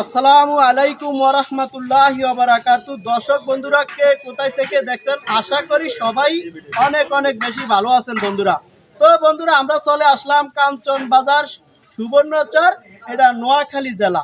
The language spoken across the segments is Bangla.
আসসালামু আলাইকুম ওরহমতুল্লাহ বারাকাতু দর্শক বন্ধুরা, কে কোথায় থেকে দেখছেন? আশা করি সবাই অনেক অনেক বেশি ভালো আছেন বন্ধুরা। তো বন্ধুরা, আমরা চলে আসলাম কাঞ্চন বাজার সুবর্ণচর, এটা নোয়াখালী জেলা।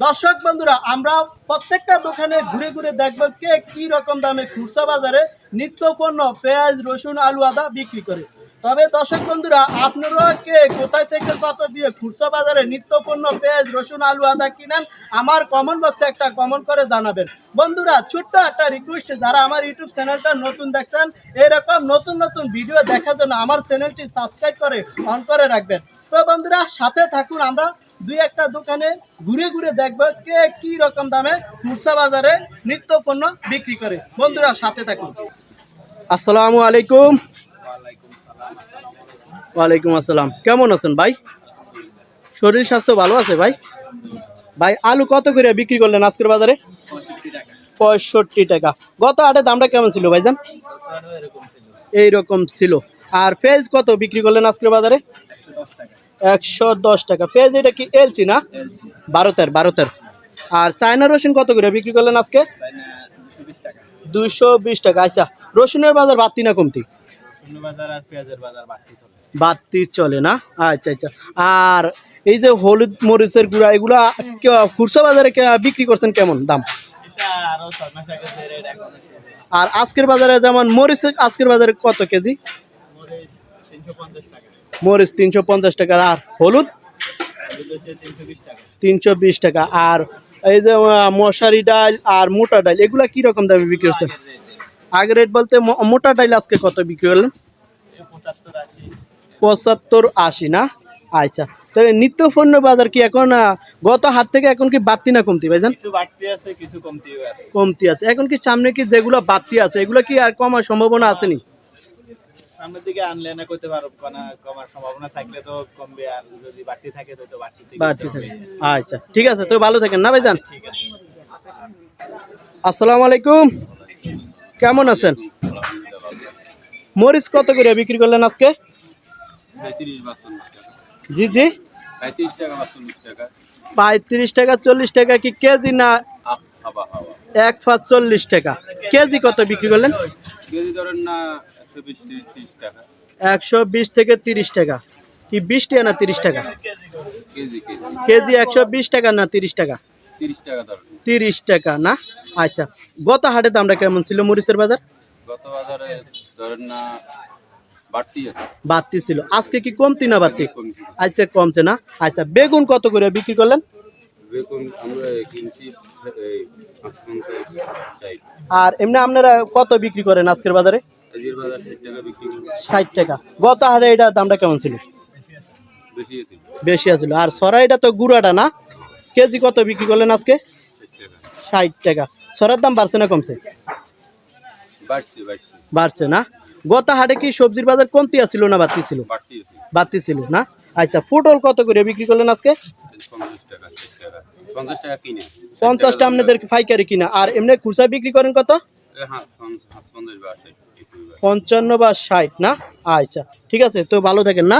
দর্শক বন্ধুরা, আমরা প্রত্যেকটা দোকানে ঘুরে ঘুরে দেখব কে কি রকম দামে খুচরা বাজারে নিত্য পণ্য পেঁয়াজ, রসুন, আলু, আদা বিক্রি করে। তবে দর্শক বন্ধুরা, আপনারা কে? কোথায় থেকে কত দিয়ে খুচরা বাজারে নিত্য পণ্য পেঁয়াজ, রসুন, আলু, আদা কিনেন? আমার কমেন্ট বক্সে একটা কমেন্ট করে জানাবেন। বন্ধুরা, ছোট্ট একটা রিকোয়েস্ট যারা আমার ইউটিউব চ্যানেলটা নতুন দেখছেন, এরকম নতুন নতুন ভিডিও দেখার জন্য আমার চ্যানেলটি সাবস্ক্রাইব করে অন করে রাখবেন। তো বন্ধুরা, সাথে থাকুন আমরা। দুই একটা দোকানে ঘুরে ঘুরে দেখব কে কি রকম দামে খুচরা বাজারে নিত্য পণ্য বিক্রি করে। বন্ধুরা, সাথে থাকুন। আসসালামু আলাইকুম। ওয়ালাইকুম আসসালাম। কেমন আছেন ভাই? শরীর স্বাস্থ্য ভালো আছে ভাই? ভাই, আলু কত করে বিক্রি করলেন আজকের বাজারে? পঁয়ষট্টি টাকা। গত হাটে দামটা কেমন ছিল ভাইজান? এইরকম ছিল। আর পেঁয়াজ কত বিক্রি করলেন আজকের বাজারে? একশো দশ টাকা। পেঁয়াজ এটা কি এলছি না? ভারতের ভারতের আর চায়না রসুন কত করে বিক্রি করলেন আজকে? দুশো বিশ টাকা। আচ্ছা রসুনের বাজার বাড়তি না কমতি? বাড়তি চলে। না? আচ্ছা আচ্ছা। আর এই যে হলুদ মরিচের গুঁড়া এগুলা খুচরা বাজারে বিক্রি করছেন কেমন দাম? আর আজকের বাজারে যেমন মরিচ আজকের বাজারে কত কেজি? মরিচ তিনশো পঞ্চাশ টাকা। আর হলুদ? তিনশো বিশ টাকা। আর এই যে মশারি ডাল আর মোটা ডাল এগুলা কি রকম দামে বিক্রি করছেন আগের রেট বলতে মোটা ডাল আজকে কত বিক্রি করলেন পঁচাত্তর আশি না? আচ্ছা। তবে নিত্য পণ্য বাজার কি এখন গত হাত থেকে এখন কি বাড়তি না কমতি ভাইজান? আছে কমতি আছে। এখন কি সামনে কি যেগুলো বাড়তি আছে এগুলো কি আর কমার সম্ভাবনা আছে নি সামনের দিকে আনলে না করতে পারব না কমার সম্ভাবনা থাকলে তো কমবে আর যদি বাড়তি থাকে তো তো বাড়তি বাড়তি থাকে। আচ্ছা ঠিক আছে তো ভালো থাকেন না ভাইজান? ঠিক আছে। আসসালামু আলাইকুম। কেমন আছেন? মরিচ কত করে বিক্রি করলেন আজকে? জি জি। পঁয়ত্রিশ টাকা চল্লিশ টাকা। কি কেজি না এক পাঁচ চল্লিশ টাকা? কেজি কত বিক্রি করলেন? একশো বিশ থেকে তিরিশ টাকা। কি বিশ টাকা না তিরিশ টাকা? কেজি একশো বিশ টাকা না তিরিশ টাকা? তিরিশ টাকা না? আচ্ছা গত হাটে দামটা কেমন ছিল মরিচের বাজার? গত বাজারে ধরেন না বাড়তি ছিল। আজকে কি কমতি না বাড়তি? আচ্ছা কমছে না? আচ্ছা বেগুন কত করে বিক্রি করলেন? আর এমনি আপনারা কত বিক্রি করেন আজকের বাজারে? ষাট টাকা গত হাটে এটার দামটা কেমন ছিল? বেশি আছে আছিল। আর সরাইটা তো গুঁড়াটা না? কেজি কত বিক্রি করলেন আজকে? ষাট টাকা। সরার দাম বাড়ছে না কমছে? বাড়ছে না? গত হাটে কি সবজির বাজার কমতি আছিল না বাড়তি ছিল? বাড়তি ছিল। না? আচ্ছা পটল কত করে বিক্রি করলেন আজকে? পঞ্চাশটা আপনাদের পাইকারি কিনা। আর এমনি খুচরা বিক্রি করেন কত? হ্যাঁ হয়। পঞ্চান্ন বা ষাট না? আচ্ছা ঠিক আছে তো ভালো থাকেন না?